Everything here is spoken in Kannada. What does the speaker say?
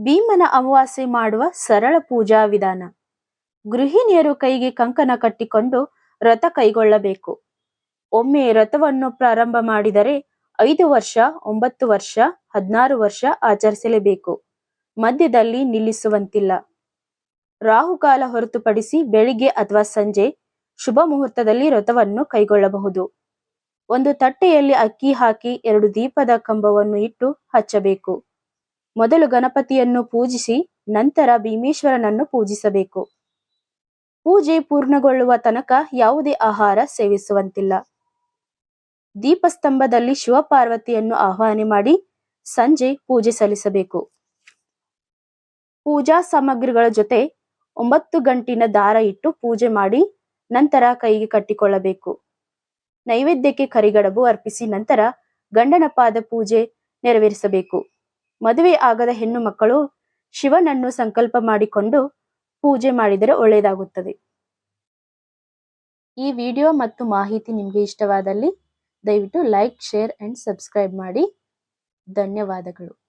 ಭೀಮನ ಅಮಾವಾಸ್ಯೆ ಮಾಡುವ ಸರಳ ಪೂಜಾ ವಿಧಾನ. ಗೃಹಿಣಿಯರು ಕೈಗೆ ಕಂಕಣ ಕಟ್ಟಿಕೊಂಡು ವ್ರತ ಕೈಗೊಳ್ಳಬೇಕು. ಒಮ್ಮೆ ವ್ರತವನ್ನು ಪ್ರಾರಂಭ ಮಾಡಿದರೆ ಐದು ವರ್ಷ, ಒಂಬತ್ತು ವರ್ಷ, ಹದಿನಾರು ವರ್ಷ ಆಚರಿಸಲೇಬೇಕು. ಮಧ್ಯದಲ್ಲಿ ನಿಲ್ಲಿಸುವಂತಿಲ್ಲ. ರಾಹುಕಾಲ ಹೊರತುಪಡಿಸಿ ಬೆಳಿಗ್ಗೆ ಅಥವಾ ಸಂಜೆ ಶುಭ ಮುಹೂರ್ತದಲ್ಲಿ ವ್ರತವನ್ನು ಕೈಗೊಳ್ಳಬಹುದು. ಒಂದು ತಟ್ಟೆಯಲ್ಲಿ ಅಕ್ಕಿ ಹಾಕಿ ಎರಡು ದೀಪದ ಕಂಬವನ್ನು ಇಟ್ಟು ಹಚ್ಚಬೇಕು. ಮೊದಲು ಗಣಪತಿಯನ್ನು ಪೂಜಿಸಿ ನಂತರ ಭೀಮೇಶ್ವರನನ್ನು ಪೂಜಿಸಬೇಕು. ಪೂಜೆ ಪೂರ್ಣಗೊಳ್ಳುವ ತನಕ ಯಾವುದೇ ಆಹಾರ ಸೇವಿಸುವಂತಿಲ್ಲ. ದೀಪಸ್ತಂಭದಲ್ಲಿ ಶಿವಪಾರ್ವತಿಯನ್ನು ಆಹ್ವಾನ ಮಾಡಿ ಸಂಜೆ ಪೂಜೆ ಸಲ್ಲಿಸಬೇಕು. ಪೂಜಾ ಸಾಮಗ್ರಿಗಳ ಜೊತೆ ಒಂಬತ್ತು ಗಂಟಿನ ದಾರ ಇಟ್ಟು ಪೂಜೆ ಮಾಡಿ ನಂತರ ಕೈಗೆ ಕಟ್ಟಿಕೊಳ್ಳಬೇಕು. ನೈವೇದ್ಯಕ್ಕೆ ಕರಿಗಡಬು ಅರ್ಪಿಸಿ ನಂತರ ಗಂಡನ ಪಾದ ಪೂಜೆ ನೆರವೇರಿಸಬೇಕು. ಮದುವೆ ಆಗದ ಹೆಣ್ಣು ಮಕ್ಕಳು ಶಿವನನ್ನು ಸಂಕಲ್ಪ ಮಾಡಿಕೊಂಡು ಪೂಜೆ ಮಾಡಿದರೆ ಒಳ್ಳೆಯದಾಗುತ್ತದೆ. ಈ ವಿಡಿಯೋ ಮತ್ತು ಮಾಹಿತಿ ನಿಮಗೆ ಇಷ್ಟವಾದಲ್ಲಿ ದಯವಿಟ್ಟು ಲೈಕ್, ಶೇರ್, ಅಂಡ್ ಸಬ್ಸ್ಕ್ರೈಬ್ ಮಾಡಿ. ಧನ್ಯವಾದಗಳು.